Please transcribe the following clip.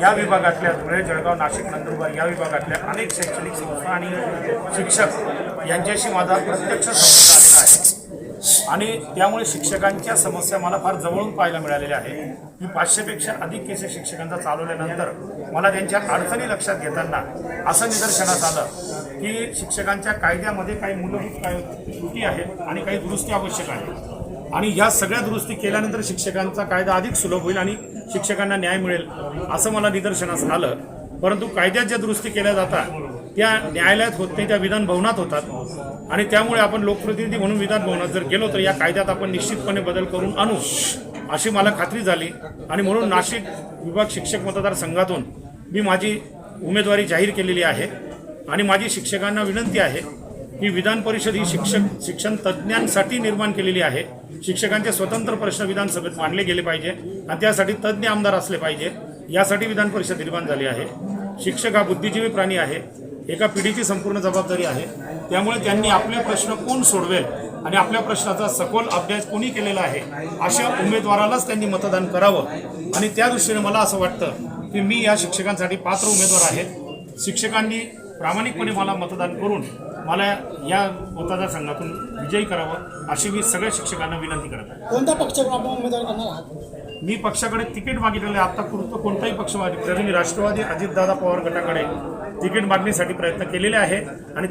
या विभागातल्या धुळे जळगाव नाशिक नंदुरबार या विभागातल्या अनेक शैक्षणिक संस्था आणि शिक्षक यांच्याशी माझा प्रत्यक्ष संबंध आलेला आहे. आणि त्यामुळे शिक्षकांच्या समस्या मला फार जवळून पाहायला मिळालेल्या आहे मी पाचशेपेक्षा अधिक केसेस शिक्षकांचा चालवल्यानंतर मला त्यांच्या अडचणी लक्षात घेताना असं निदर्शनास आलं की शिक्षकांच्या कायद्यामध्ये काही मूलभूत काय त्रुटी आहेत आणि काही दुरुस्ती आवश्यक आहे आणि ह्या सगळ्या दुरुस्ती केल्यानंतर शिक्षकांचा कायदा अधिक सुलभ होईल आणि शिक्षकांना न्याय मिळेल असं मला निदर्शनास आलं. परंतु कायद्यात ज्या दुरुस्ती केल्या जातात त्या न्यायालयात होत नाही त्या विधान भवनात होतात. आणि त्यामुळे आपण लोकप्रतिनिधी म्हणून विधान भवनात जर गेलो तर या कायद्यात आपण निश्चितपणे बदल करून आणू अशी मला खात्री झाली. आणि म्हणून नाशिक विभाग शिक्षक मतदारसंघातून मी माझी उमेदवारी जाहीर केलेली आहे. आणि माझी शिक्षकांना विनंती आहे ही विधान परिषद ही शिक्षक शिक्षण तज्ज्ञांसाठी निर्माण केलेली आहे. शिक्षकांचे स्वतंत्र प्रश्न विधानसभेत मांडले गेले पाहिजे आणि त्यासाठी तज्ज्ञ आमदार असले पाहिजे यासाठी विधान परिषद निर्माण झाली आहे. शिक्षक हा बुद्धिजीवी प्राणी आहे एका पिढीची संपूर्ण जबाबदारी आहे. त्यामुळे त्यांनी आपले प्रश्न कोण सोडवेल आणि आपल्या प्रश्नाचा सखोल अभ्यास कोणी केलेला आहे अशा उमेदवारालाच त्यांनी मतदान करावं. आणि त्या दृष्टीने मला असं वाटतं की मी या शिक्षकांसाठी पात्र उमेदवार आहे. शिक्षकांनी प्रामाणिकपणे मला मतदान करून मला या मतदारसंघातून विजयी करावं अशी मी सगळ्या शिक्षकांना विनंती करत आहे. कोणत्या पक्षाकडून उमेदवार मी पक्षाकडे तिकीट मागितलेले आहे. आतापर्यंत कोणताही पक्ष मागितलं तरी मी राष्ट्रवादी अजितदादा पवार गटाकडे तिकीट मागणीसाठी प्रयत्न केलेले आहे आणि